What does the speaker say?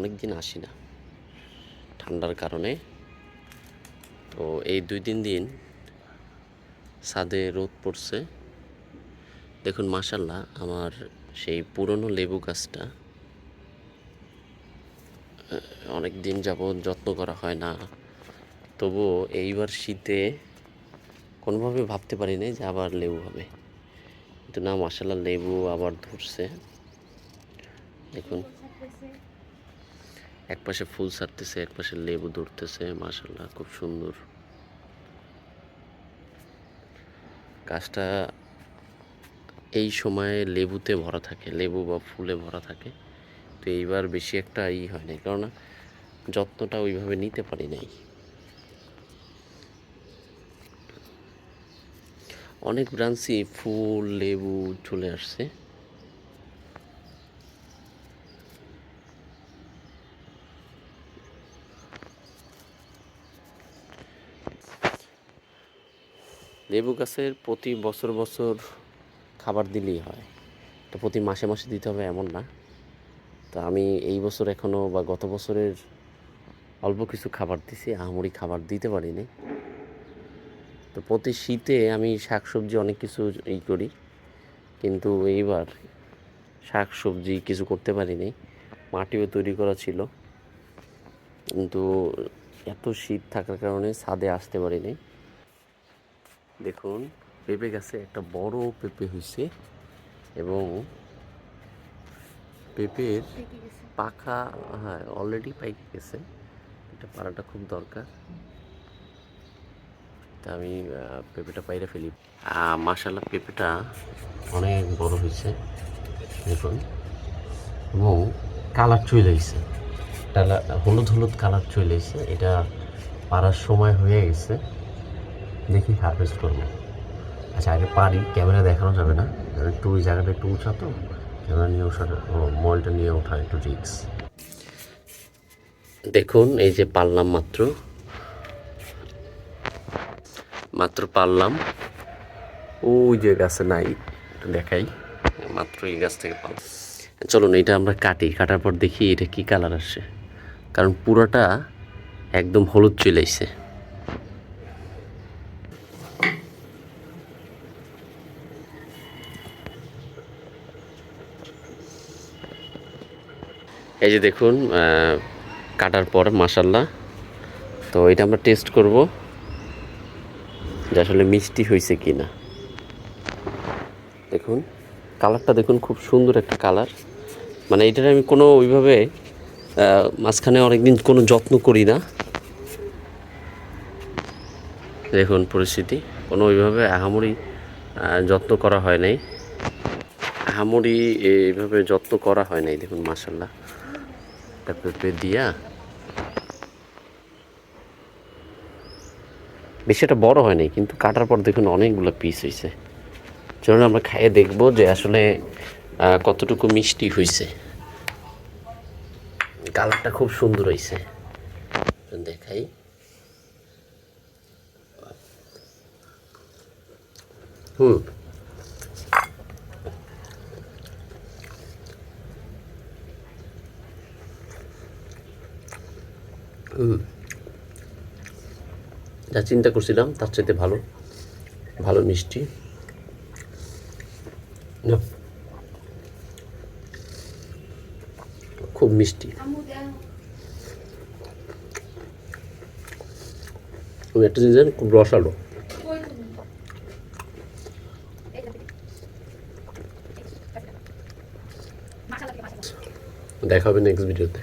অনেক দিন আসি না। ঠান্ডার কারণে। তো এই দুই তিন দিন ছাদে রোদ পড়ছে। দেখুন মাসাল্লাহ আমার সেই পুরনো লেবু গাছটা অনেক দিন যাবৎ যত্ন করা হয় না। তবুও এইবার শীতে কোনোভাবে ভাবতে পারি নাই যে আবার লেবু হবে। কিন্তু না মাসাল্লাহ লেবু আবার ধরছে। দেখুন। এক পাশে ফুল ছাড়তেছে, এক পাশে লেবু ধরতেছে মাসাল্লাহ খুব সুন্দর। গাছটা এই সময়ে লেবুতে ভরা থাকে, লেবু বা ফুলে ভরা থাকে। তো এইবার বেশি একটা ই হয় নাই কারণ যত্নটা ওইভাবে নিতে পারি নাই। অনেক ব্রাঞ্চই ফুল, লেবু চলে আসছে। লেবু গাছের প্রতি বছর বছর খাবার দিলেই হয়। তো প্রতি মাসে মাসে দিতে হবে এমন না। তো আমি এই বছর এখনও বা গত বছরের অল্প কিছু খাবার দিছি, আহামরি খাবার দিতে পারিনি। তো প্রতি শীতে আমি শাকসবজি অনেক কিছু ই করি। কিন্তু এইবার শাকসবজি কিছু করতে পারিনি। মাটিও তৈরি করা ছিল। কিন্তু এত শীত থাকার কারণে ছাদে আসতে পারিনি। দেখুন পেঁপে গাছে একটা বড় পেঁপে হয়েছে এবং পেঁপের পাখা হ্যাঁ অলরেডি পাইকে গেছে। এটা পাড়াটা খুব দরকার। তা আমি পেঁপেটা পাইরে ফেলি। মাসাল্লাহ পেঁপেটা অনেক বড় হয়েছে। দেখুন। এবং কালার চলে এসেছে। হলুদ হলুদ কালার চলে এসেছে। এটা পাড়ার সময় হয়ে গেছে। দেখি হারভেস্ট করব। আচ্ছা আগে পারি ক্যামেরা দেখানো যাবে না? একটু ওই জায়গাটা একটু উঁচা তো? ক্যামেরা নিয়ে ওঠা মলটা নিয়ে ওঠা একটু রিক্স দেখুন, এই যে পারলাম মাত্র। মাত্র পারলাম। ওই যে গাছে নাই, একটু দেখাই। মাত্র এই গাছ থেকে পাল চলুন, এটা আমরা কাটি। কাটার পর দেখি এটা কি কালার আসে। কারণ পুরোটা একদম হলুদ চলে এসছে। এই যে দেখুন কাটার পর মাসাল্লাহ তো এটা আমরা টেস্ট করব যে আসলে মিষ্টি হয়েছে কি না দেখুন কালারটা দেখুন, খুব সুন্দর একটা কালার মানে এটার আমি কোনো ওইভাবে মাঝখানে অনেকদিন কোনো যত্ন করি না। দেখুন পরিস্থিতি, কোনো ওইভাবে আহামরি যত্ন করা হয় নাই। আহামরি এইভাবে যত্ন করা হয় নাই, দেখুন মাসাল্লাহ একটা পেঁপে দিয়া বেশি একটা বড় হয়নি, কিন্তু কাটার পর দেখুন অনেকগুলো পিস হয়েছে চলুন আমরা খাইয়ে দেখব যে আসলে কতটুকু মিষ্টি হয়েছে কালারটা খুব সুন্দর হয়েছে দেখাই। হুম। যা চিন্তা করছিলাম, তার চাইতে ভালো। ভালো মিষ্টি। খুব মিষ্টি। একটা জিনিস খুব রসালো। দেখা হবে নেক্সট ভিডিওতে